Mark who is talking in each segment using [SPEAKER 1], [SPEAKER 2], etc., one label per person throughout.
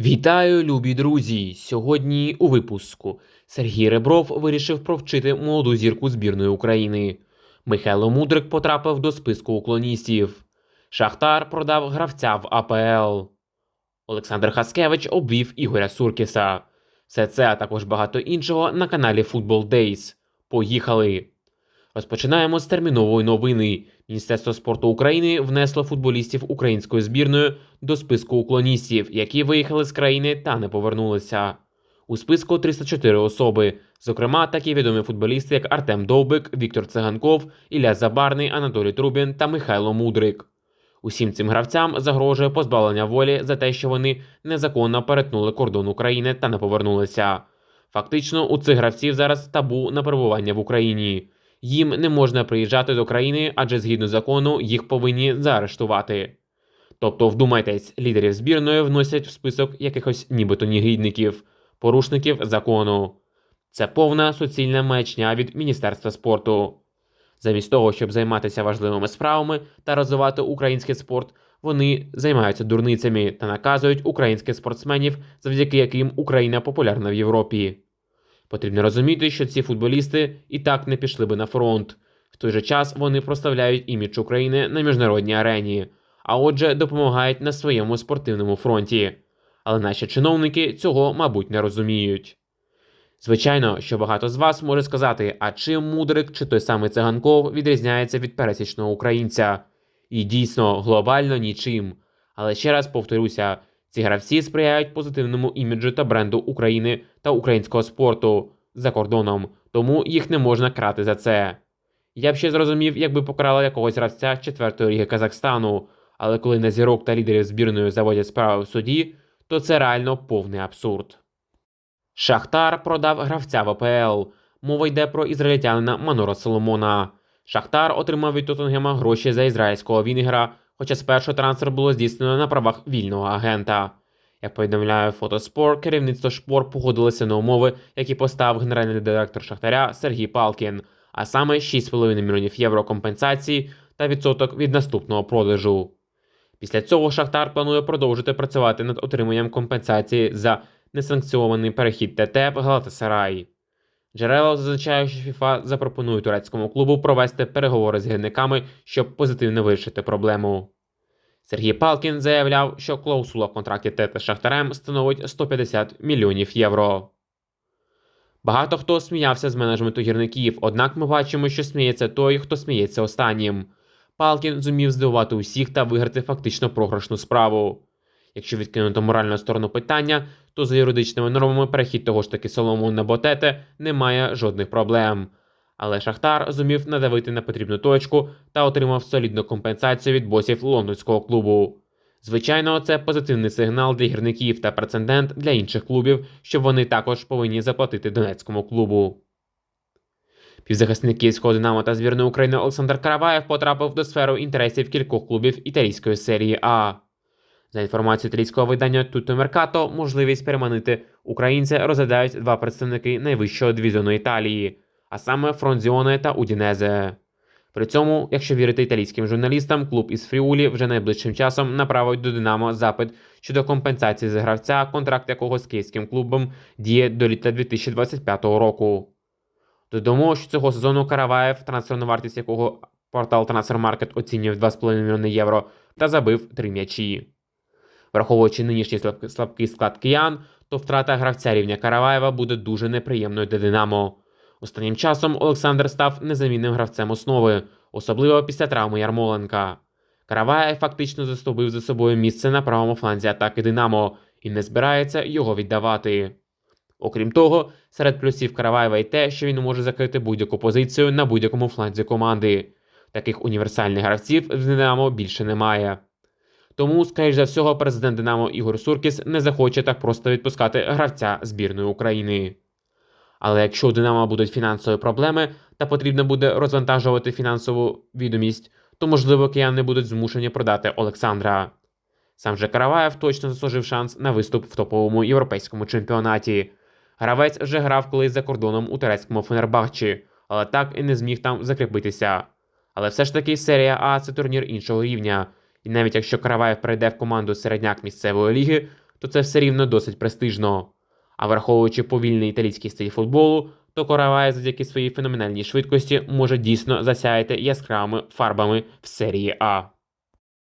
[SPEAKER 1] Вітаю, любі друзі! Сьогодні у випуску Сергій Ребров вирішив провчити молоду зірку збірної України. Михайло Мудрик потрапив до списку уклоністів. Шахтар продав гравця в АПЛ. Олександр Хаскевич обвів Ігоря Суркіса. Все це, а також багато іншого на каналі Football Days. Поїхали! Розпочинаємо з термінової новини. Міністерство спорту України внесло футболістів української збірної до списку уклоністів, які виїхали з країни та не повернулися. У списку 304 особи, зокрема, такі відомі футболісти, як Артем Довбик, Віктор Циганков, Ілля Забарний, Анатолій Трубін та Михайло Мудрик. Усім цим гравцям загрожує позбавлення волі за те, що вони незаконно перетнули кордон України та не повернулися. Фактично, у цих гравців зараз табу на перебування в Україні. Їм не можна приїжджати до країни, адже згідно закону їх повинні заарештувати. Тобто, вдумайтесь, лідерів збірної вносять в список якихось нібито негідників, порушників закону. Це повна суцільна маячня від Міністерства спорту. Замість того, щоб займатися важливими справами та розвивати український спорт, вони займаються дурницями та наказують українських спортсменів, завдяки яким Україна популярна в Європі. Потрібно розуміти, що ці футболісти і так не пішли би на фронт. В той же час вони проставляють імідж України на міжнародній арені, а отже, допомагають на своєму спортивному фронті. Але наші чиновники цього, мабуть, не розуміють. Звичайно, що багато з вас може сказати, а чим мудрик чи той самий циганков відрізняється від пересічного українця. І дійсно, глобально нічим. Але ще раз повторюся, ці гравці сприяють позитивному іміджу та бренду України та українського спорту за кордоном, тому їх не можна крати за це. Я б ще зрозумів, якби покарали якогось гравця четвертої ліги Казахстану, але коли на зірок та лідерів збірної заводять справи в суді, то це реально повний абсурд. Шахтар продав гравця в АПЛ. Мова йде про ізраїльтянина Манора Соломона. Шахтар отримав від Тоттенгема гроші за ізраїльського вінгера, хоча спершу трансфер було здійснено на правах вільного агента. Як повідомляє Фотоспор, керівництво Шпор погодилося на умови, які поставив генеральний директор Шахтаря Сергій Палкін, а саме 6,5 мільйонів євро компенсації та відсоток від наступного продажу. Після цього Шахтар планує продовжити працювати над отриманням компенсації за несанкціонований перехід ТТ в Галатасарай. Джерело зазначає, що ФІФА запропонує турецькому клубу провести переговори з гірниками, щоб позитивно вирішити проблему. Сергій Палкін заявляв, що клаусула в контракті ТТ з Шахтарем становить 150 мільйонів євро. Багато хто сміявся з менеджменту гірників, однак ми бачимо, що сміється той, хто сміється останнім. Палкін зумів здивувати усіх та виграти фактично програшну справу. Якщо відкинути моральну сторону питання, то за юридичними нормами перехід того ж таки Солому на Ботете не має жодних проблем. Але Шахтар зумів надавити на потрібну точку та отримав солідну компенсацію від босів лондонського клубу. Звичайно, це позитивний сигнал для гірників та прецедент для інших клубів, що вони також повинні заплатити донецькому клубу. Півзахисник київського Динамо та збірної України Олександр Караваєв потрапив до сфери інтересів кількох клубів італійської серії А. За інформацією італійського видання Tutto Mercato, можливість переманити українця розглядають два представники найвищого дивізіону Італії, а саме Фронзіоне та Удінезе. При цьому, якщо вірити італійським журналістам, клуб із Фріулі вже найближчим часом направить до Динамо запит щодо компенсації за гравця, контракт якого з київським клубом діє до літа 2025 року. Додамо, що цього сезону Караваєв, трансферну вартість якого портал Transfermarkt оцінює в 2,5 мільйони євро, та забив три м'ячі. Враховуючи нинішній слабкий склад киян, то втрата гравця рівня Караваєва буде дуже неприємною для Динамо. Останнім часом Олександр став незамінним гравцем основи, особливо після травми Ярмоленка. Караваєв фактично заступив за собою місце на правому фланзі атаки Динамо і не збирається його віддавати. Окрім того, серед плюсів Караваєва й те, що він може закрити будь-яку позицію на будь-якому фланзі команди. Таких універсальних гравців в Динамо більше немає. Тому, скоріш за всього, президент Динамо Ігор Суркіс не захоче так просто відпускати гравця збірної України. Але якщо у Динамо будуть фінансові проблеми та потрібно буде розвантажувати фінансову відомість, то можливо кияни будуть змушені продати Олександра. Сам же Караваєв точно заслужив шанс на виступ в топовому європейському чемпіонаті. Гравець вже грав колись за кордоном у турецькому Фенербахчі, але так і не зміг там закріпитися. Але все ж таки серія А це турнір іншого рівня. І навіть якщо Караваєв перейде в команду середняк місцевої ліги, то це все рівно досить престижно. А враховуючи повільний італійський стиль футболу, то Коравай завдяки своїй феноменальній швидкості може дійсно засяяти яскравими фарбами в серії А.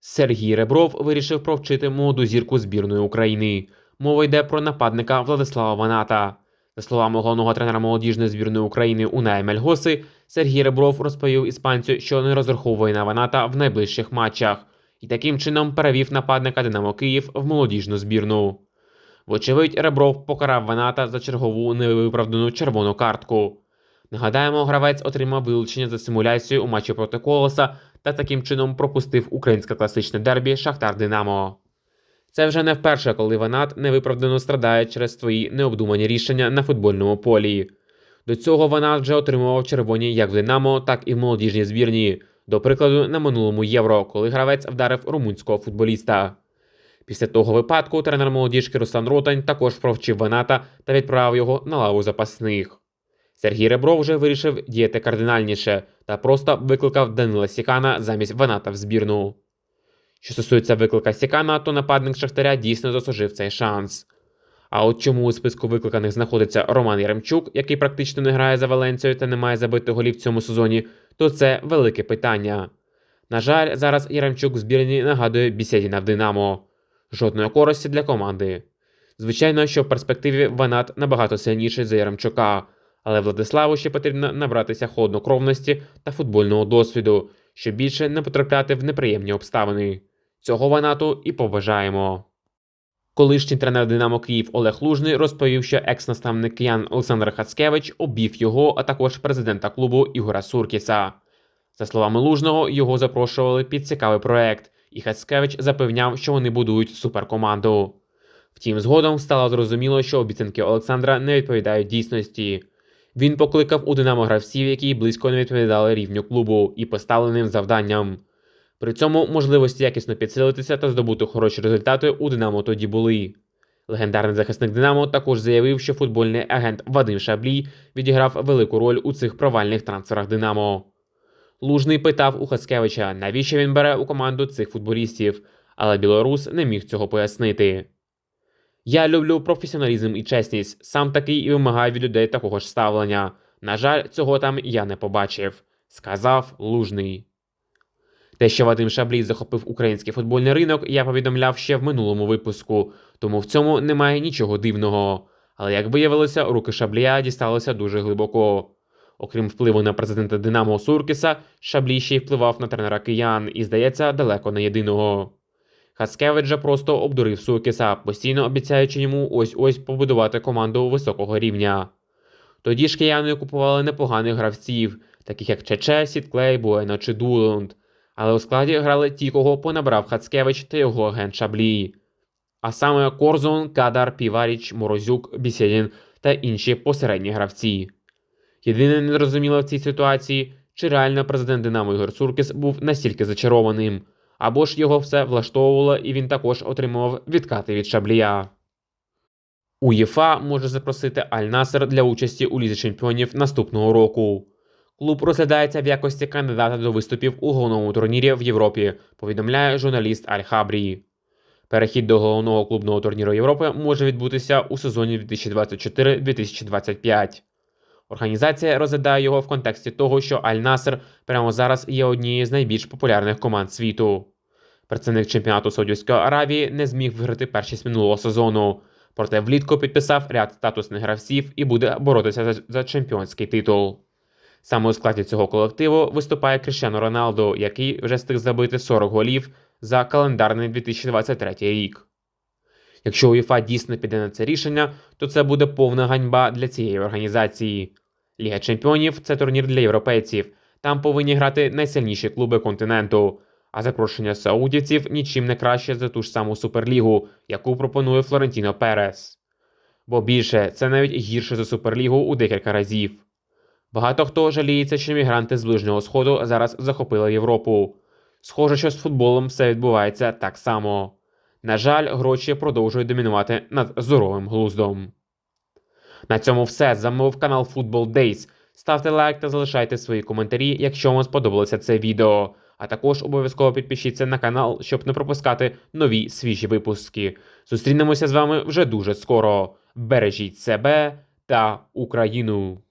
[SPEAKER 1] Сергій Ребров вирішив провчити молоду зірку збірної України. Мова йде про нападника Владислава Ваната. За словами головного тренера молодіжної збірної України Уная Мельгоси, Сергій Ребров розповів іспанцю, що не розраховує на Ваната в найближчих матчах, і таким чином перевів нападника Динамо Київ в молодіжну збірну. Вочевидь, Ребров покарав Ваната за чергову невиправдану червону картку. Нагадаємо, гравець отримав вилучення за симуляцію у матчі проти Колоса та таким чином пропустив українське класичне дербі Шахтар Динамо. Це вже не вперше, коли Ванат невиправдано страдає через свої необдумані рішення на футбольному полі. До цього Ванат вже отримував червоні як в Динамо, так і в молодіжній збірні. До прикладу, на минулому євро, коли гравець вдарив румунського футболіста. Після того випадку тренер молодіжки Руслан Ротань також провчив Ваната та відправив його на лаву запасних. Сергій Ребров вже вирішив діяти кардинальніше та просто викликав Данила Сікана замість Ваната в збірну. Що стосується виклика Сікана, то нападник Шахтаря дійсно заслужив цей шанс. А от чому у списку викликаних знаходиться Роман Яремчук, який практично не грає за Валенцією та не має забити голів в цьому сезоні, то це велике питання. На жаль, зараз Яремчук в збірні нагадує Бісєдіна в Динамо. Жодної користі для команди. Звичайно, що в перспективі Ванат набагато сильніший за Яремчука, але Владиславу ще потрібно набратися холоднокровності та футбольного досвіду, щоб більше не потрапляти в неприємні обставини. Цього Ванату і побажаємо. Колишній тренер Динамо Київ Олег Лужний розповів, що екс-наставник киян Олександр Хацкевич обів його, а також президента клубу Ігора Суркіса. За словами Лужного, його запрошували під цікавий проект, і Хацкевич запевняв, що вони будують суперкоманду. Втім, згодом стало зрозуміло, що обіцянки Олександра не відповідають дійсності. Він покликав у Динамо гравців, які близько не відповідали рівню клубу і поставленим завданням. При цьому можливості якісно підсилитися та здобути хороші результати у Динамо тоді були. Легендарний захисник Динамо також заявив, що футбольний агент Вадим Шаблій відіграв велику роль у цих провальних трансферах Динамо. Лужний питав у Хацкевича, навіщо він бере у команду цих футболістів, але білорус не міг цього пояснити. Я люблю професіоналізм і чесність, сам такий і вимагаю від людей такого ж ставлення. На жаль, цього там я не побачив, сказав Лужний. Те, що Вадим Шаблій захопив український футбольний ринок, я повідомляв ще в минулому випуску, тому в цьому немає нічого дивного. Але як виявилося, руки Шаблія дісталися дуже глибоко. Окрім впливу на президента Динамо Суркіса, Шаблій ще й впливав на тренера киян і, здається, далеко не єдиного. Хаскевич же просто обдурив Суркіса, постійно обіцяючи йому ось-ось побудувати команду високого рівня. Тоді ж кияни купували непоганих гравців, таких як Чече, Сітклей, Буено чи Дулунд, але у складі грали ті, кого понабрав Хацкевич та його агент Шаблій. А саме Корзун, Кадар, Піваріч, Морозюк, Бісєдін та інші посередні гравці. Єдине незрозуміло в цій ситуації, чи реально президент Динамо Ігор Суркіс був настільки зачарованим, або ж його все влаштовувало і він також отримував відкати від шаблія. УЄФА може запросити Аль-Насер для участі у Лізі чемпіонів наступного року. Клуб розглядається в якості кандидата до виступів у головному турнірі в Європі, повідомляє журналіст Аль Хабрі. Перехід до головного клубного турніру Європи може відбутися у сезоні 2024-2025. Організація розглядає його в контексті того, що Аль-Насер прямо зараз є однією з найбільш популярних команд світу. Представник чемпіонату Саудівської Аравії не зміг виграти першість минулого сезону, проте влітку підписав ряд статусних гравців і буде боротися за чемпіонський титул. Саме у складі цього колективу виступає Кріщано Роналдо, який вже встиг забити 40 голів за календарний 2023 рік. Якщо УЄФА дійсно піде на це рішення, то це буде повна ганьба для цієї організації. Ліга чемпіонів це турнір для європейців. Там повинні грати найсильніші клуби континенту. А запрошення саудівців нічим не краще за ту ж саму суперлігу, яку пропонує Флорентіно Перес. Бо більше це навіть гірше за суперлігу у декілька разів. Багато хто жаліється, що мігранти з Ближнього Сходу зараз захопили Європу. Схоже, що з футболом все відбувається так само. На жаль, гроші продовжують домінувати над здоровим глуздом. На цьому все. Замовив канал Football Days. Ставте лайк та залишайте свої коментарі, якщо вам сподобалося це відео. А також обов'язково підпишіться на канал, щоб не пропускати нові свіжі випуски. Зустрінемося з вами вже дуже скоро. Бережіть себе та Україну!